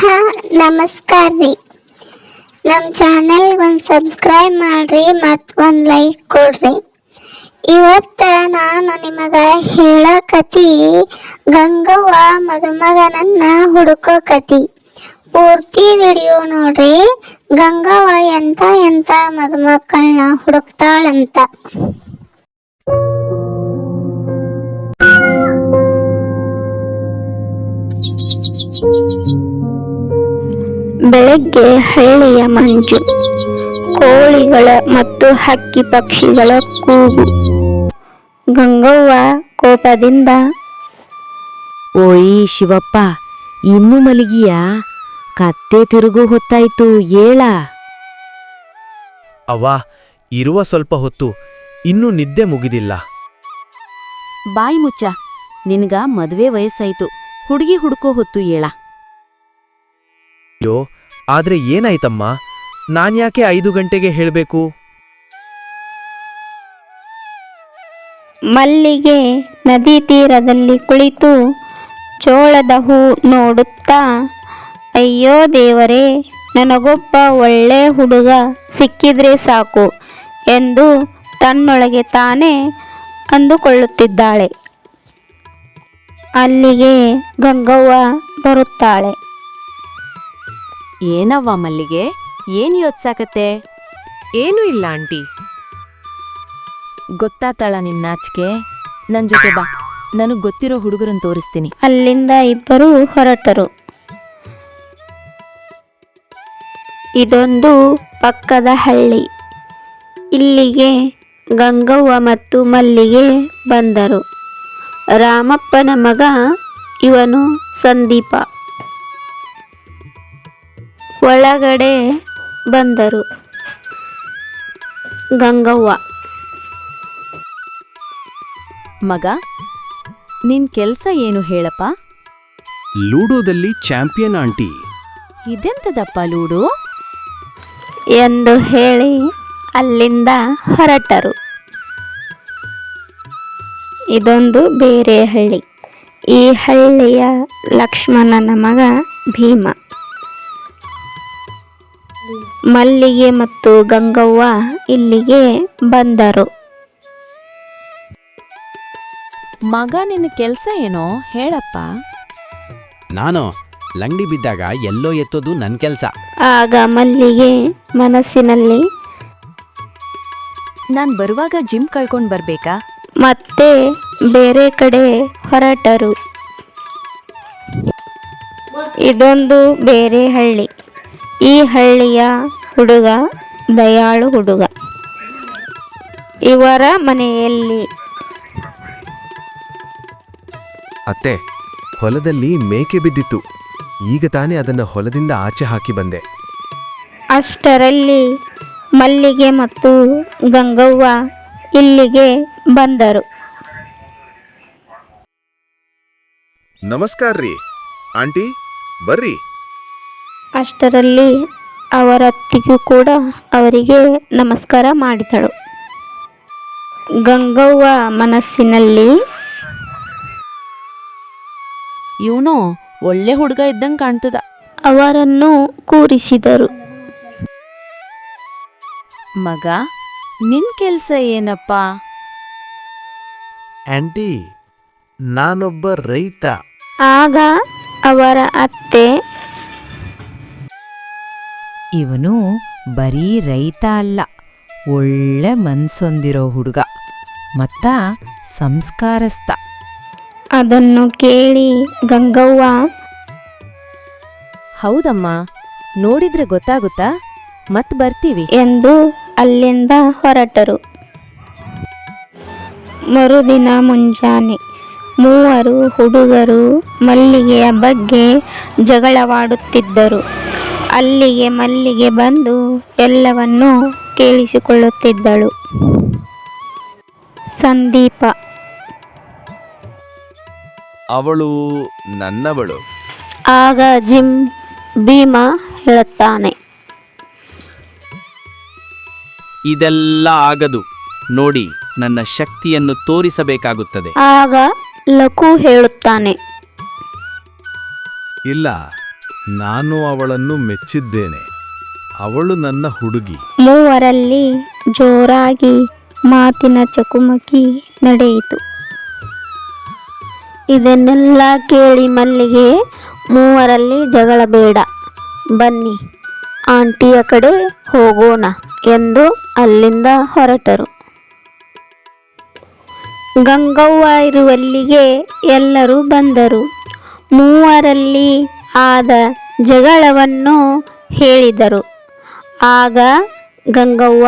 ಹಾ, ನಮಸ್ಕಾರ ರೀ. ನಮ್ಮ ಚಾನೆಲ್ಗೆ ಒಂದು ಸಬ್ಸ್ಕ್ರೈಬ್ ಮಾಡಿರಿ, ಮತ್ತು ಒಂದು ಲೈಕ್ ಕೊಡ್ರಿ. ಇವತ್ತು ನಾನು ನಿಮಗೆ ಹೇಳೋ ಕತಿ ಗಂಗವ್ವ ಮದುಮಗನನ್ನ ಹುಡುಕೋ ಕತಿ ಪೂರ್ತಿ ವಿಡಿಯೋ ನೋಡ್ರಿ, ಗಂಗವ್ವ ಎಂತ ಎಂತ ಮದುಮಕ್ಕಳನ್ನ ಹುಡುಕ್ತಾಳಂತ. ಬೆಳಗ್ಗೆ ಹಳ್ಳಿಯ ಮಂಜು ಕೋಳಿಗಳ ಮತ್ತು ಹಕ್ಕಿ ಪಕ್ಷಿಗಳ ಕೂಗು. ಗಂಗವ್ವ ಕೋಪದಿಂದ ಓಯ್ ಶಿವಪ್ಪ ಇನ್ನು ಮಲಗಿಯ? ಕತ್ತೆ ತಿರುಗು ಹೊತ್ತಾಯ್ತು ಏಳ? ಅವ್ವ ಇರುವ ಸ್ವಲ್ಪ ಹೊತ್ತು ಇನ್ನೂ ನಿದ್ದೆ ಮುಗಿದಿಲ್ಲ. ಬಾಯಿ ಮುಚ್ಚ ನಿನ್ಗ ಮದುವೆ ವಯಸ್ಸಾಯ್ತು ಹುಡುಗಿ ಹುಡುಕೋ ಹೊತ್ತು ಏಳ. ಅಯ್ಯೋ ಆದ್ರೆ ಏನಾಯ್ತಮ್ಮ? ನಾನ್ಯಾಕೆ ಐದು ಗಂಟೆಗೆ ಹೇಳಬೇಕು? ಮಲ್ಲಿಗೆ ನದಿ ತೀರದಲ್ಲಿ ಕುಳಿತು ಚೋಳದ ಹೂ ನೋಡುತ್ತಾ, ಅಯ್ಯೋ ದೇವರೇ, ನನಗೊಬ್ಬ ಒಳ್ಳೆ ಹುಡುಗ ಸಿಕ್ಕಿದ್ರೆ ಸಾಕು ಎಂದು ತನ್ನೊಳಗೆ ತಾನೇ ಅಂದುಕೊಳ್ಳುತ್ತಿದ್ದಾಳೆ. ಅಲ್ಲಿಗೆ ಗಂಗವ್ವ ಬರುತ್ತಾಳೆ. ಏನವ್ವ ಮಲ್ಲಿಗೆ? ಏನ್ ಯೋಚ್ಸಾಕತ್ತೆ? ಏನೂ ಇಲ್ಲ ಆಂಟಿ. ಗೊತ್ತಾತಳ ನಿನ್ನಾಚಿಕೆ ನನ್ ಜೊತೆ ಬಾ. ನನಗ್ ಗೊತ್ತಿರೋ ಹುಡುಗರನ್ನು ತೋರಿಸ್ತೀನಿ. ಅಲ್ಲಿಂದ ಇಬ್ಬರು ಹೊರಟರು. ಇದೊಂದು ಪಕ್ಕದ ಹಳ್ಳಿ. ಇಲ್ಲಿಗೆ ಗಂಗವ್ವ ಮತ್ತು ಮಲ್ಲಿಗೆ ಬಂದರು. ರಾಮಪ್ಪನ ಮಗ ಇವನು ಸಂದೀಪ. ಒಳಗಡೆ ಬಂದರು. ಗಂಗವ್ವ. ಮಗ ನಿನ್ ಕೆಲ್ಸ ಏನು ಹೇಳಪ್ಪ? ಲೂಡೋದಲ್ಲಿ ಚಾಂಪಿಯನ್ ಆಂಟಿ. ಇದೆಂತದಪ್ಪ ಲೂಡೋ? ಎಂದು ಹೇಳಿ ಅಲ್ಲಿಂದ ಹೊರಟರು. ಇದೊಂದು ಬೇರೆ ಹಳ್ಳಿ. ಈ ಹಳ್ಳಿಯ ಲಕ್ಷ್ಮಣನ ಮಗ ಭೀಮ. ಮಲ್ಲಿಗೆ ಮತ್ತು ಗಂಗವ್ವ ಇಲ್ಲಿಗೆ ಬಂದರು. ಮಗ ನಿನ್ನ ಕೆಲಸ ಏನೋ ಹೇಳಪ್ಪ. ನಾನು ಲಂಗಡಿ ಬಿದ್ದಾಗ ಎಲ್ಲೋ ಎತ್ತೋದು ನನ್ನ ಕೆಲಸ. ಆಗ ಮಲ್ಲಿಗೆ ಮನಸ್ಸಿನಲ್ಲಿ ನಾನು ಬರುವಾಗ ಜಿಮ್ ಕಳ್ಕೊಂಡು ಬರಬೇಕಾ? ಮತ್ತೆ ಬೇರೆ ಕಡೆ ಹೊರಟರು. ಇದೊಂದು ಬೇರೆ ಹಳ್ಳಿ. ಈ ಹಳ್ಳಿಯ ಹುಡುಗ ದಯಾಳು ಹುಡುಗ. ಇವರ ಮನೆಯಲ್ಲಿ ಅತ್ತೆ ಹೊಲದಲ್ಲಿ ಮೇಕೆ ಬಿದ್ದಿತ್ತು. ಈಗ ತಾನೇ ಅದನ್ನು ಹೊಲದಿಂದ ಆಚೆ ಹಾಕಿ ಬಂದೆ. ಅಷ್ಟರಲ್ಲಿ ಮಲ್ಲಿಗೆ ಮತ್ತು ಗಂಗವ್ವ ಇಲ್ಲಿಗೆ ಬಂದರು. ನಮಸ್ಕಾರ ರೀ ಆಂಟಿ ಬರ್ರಿ. ಅಷ್ಟರಲ್ಲಿ ಅವರ ಅತ್ತಿಗೂ ಕೂಡ ಅವರಿಗೆ ನಮಸ್ಕಾರ ಮಾಡಿದಳು. ಗಂಗವ್ವ ಮನಸ್ಸಿನಲ್ಲಿ ಇವನು ಒಳ್ಳೆ ಹುಡುಗ ಇದ್ದಂಗೆ ಕಾಣ್ತದ. ಅವರನ್ನು ಕೂರಿಸಿದರು. ಮಗ ನಿನ್ ಕೆಲ್ಸ ಏನಪ್ಪ? ಆಂಟಿ ನಾನೊಬ್ಬ ರೈತ. ಆಗ ಅವರ ಅತ್ತೆ ಇವನು ಬರೀ ರೈತ ಅಲ್ಲ ಒಳ್ಳೆ ಮನ್ಸೊಂದಿರೋ ಹುಡುಗ ಮತ್ತ ಸಂಸ್ಕಾರಸ್ಥ. ಅದನ್ನು ಕೇಳಿ ಗಂಗವ್ವ. ಹೌದಮ್ಮ ನೋಡಿದ್ರೆ ಗೊತ್ತಾಗುತ್ತಾ? ಮತ್ ಬರ್ತೀವಿ. ಎಂದು ಅಲ್ಲಿಂದ ಹೊರಟರು. ಮರುದಿನ ಮುಂಜಾನೆ ಮೂವರು ಹುಡುಗರು ಮಲ್ಲಿಗೆಯ ಬಗ್ಗೆ ಜಗಳವಾಡುತ್ತಿದ್ದರು. ಅಲ್ಲಿಗೆ ಮಲ್ಲಿಗೆ ಬಂದು ಎಲ್ಲವನ್ನು ಕೇಳಿಸಿಕೊಳ್ಳುತ್ತಿದ್ದಳು. ಸಂದೀಪ. ಅವಳು ನನ್ನವಳು. ಆಗ ಜಿಮ್ ಭೀಮ ಹೇಳುತ್ತಾನೆ. ಇದೆಲ್ಲ ಆಗದು. ನೋಡಿ ನನ್ನ ಶಕ್ತಿಯನ್ನು ತೋರಿಸಬೇಕಾಗುತ್ತದೆ. ಆಗ ಲಕು ಹೇಳುತ್ತಾನೆ. ಇಲ್ಲ. ನಾನು ಅವಳನ್ನು ಮೆಚ್ಚಿದ್ದೇನೆ. ಅವಳು ನನ್ನ ಹುಡುಗಿ. ಮೂವರಲ್ಲಿ ಜೋರಾಗಿ ಮಾತಿನ ಚಕುಮಕಿ ನಡೆಯಿತು. ಇದನ್ನೆಲ್ಲ ಕೇಳಿ ಮಲ್ಲಿಗೆ, ಮೂವರಲ್ಲಿ ಜಗಳ ಬೇಡ. ಬನ್ನಿ, ಆಂಟಿಯ ಕಡೆ ಹೋಗೋಣ ಎಂದು ಅಲ್ಲಿಂದ ಹೊರಟರು. ಗಂಗವ್ವ ಇರುವಲ್ಲಿಗೆ ಎಲ್ಲರೂ ಬಂದರು. ಮೂವರಲ್ಲಿ ಆದ ಜಗಳವನ್ನು ಹೇಳಿದರು. ಆಗ ಗಂಗವ್ವ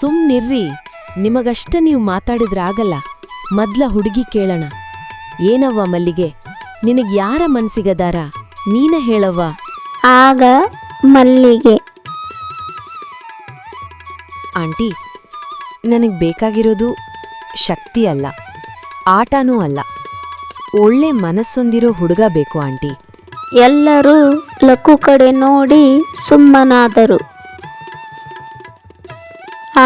ಸುಮ್ನಿರ್ರಿ ನಿಮಗಷ್ಟ ನೀವು ಮಾತಾಡಿದ್ರಾಗಲ್ಲ ಮೊದ್ಲ ಹುಡುಗಿ ಕೇಳಣ. ಏನವ್ವ ಮಲ್ಲಿಗೆ ನಿನಗೆ ಯಾರ ಮನ್ಸಿಗದಾರ? ನೀನ ಹೇಳವ್ವ. ಆಗ ಮಲ್ಲಿಗೆ ಆಂಟಿ ನನಗೆ ಬೇಕಾಗಿರೋದು ಶಕ್ತಿ ಅಲ್ಲ ಆಟನೂ ಅಲ್ಲ. ಒಳ್ಳೆ ಮನಸ್ಸೊಂದಿರೋ ಹುಡುಗ ಬೇಕು ಆಂಟಿ. ಎಲ್ಲರೂ ಲಕ್ಕು ಕಡೆ ನೋಡಿ ಸುಮ್ಮನಾದರು.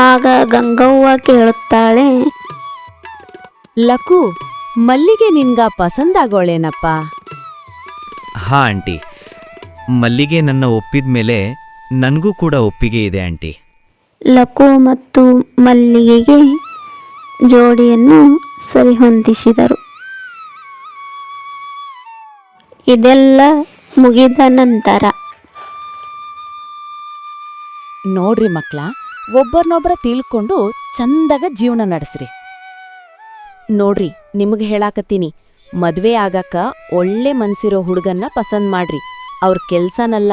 ಆಗ ಗಂಗವ್ವ ಕೇಳುತ್ತಾಳೆ ಲಕು ಮಲ್ಲಿಗೆ ನಿನ್ಗ ಪಸಂದಾಗೋಳೇನಪ್ಪ ಹಾ ಆಂಟಿ. ಮಲ್ಲಿಗೆ ನನ್ನ ಒಪ್ಪಿದ ಮೇಲೆ ನನಗೂ ಕೂಡ ಒಪ್ಪಿಗೆ ಇದೆ ಆಂಟಿ. ಲಕು ಮತ್ತು ಮಲ್ಲಿಗೆಗೆ ಜೋಡಿಯನ್ನು ಸರಿಹೊಂದಿಸಿದರು. ಇದೆಲ್ಲ ಮುಗಿದ ನಂತರ. ನೋಡ್ರಿ ಮಕ್ಳ ಒಬ್ಬರನ್ನೊಬ್ಬರ ತಿಳ್ಕೊಂಡು ಚಂದಾಗ ಜೀವನ ನಡೆಸ್ರಿ. ನೋಡ್ರಿ, ನಿಮಗೆ ಹೇಳಾಕತ್ತೀನಿ, ಮದ್ವೆ ಆಗಾಕ ಒಳ್ಳೆ ಮನ್ಸಿರೋ ಹುಡುಗನ್ನ ಪಸಂದ್ ಮಾಡ್ರಿ. ಅವ್ರ ಕೆಲ್ಸನಲ್ಲ.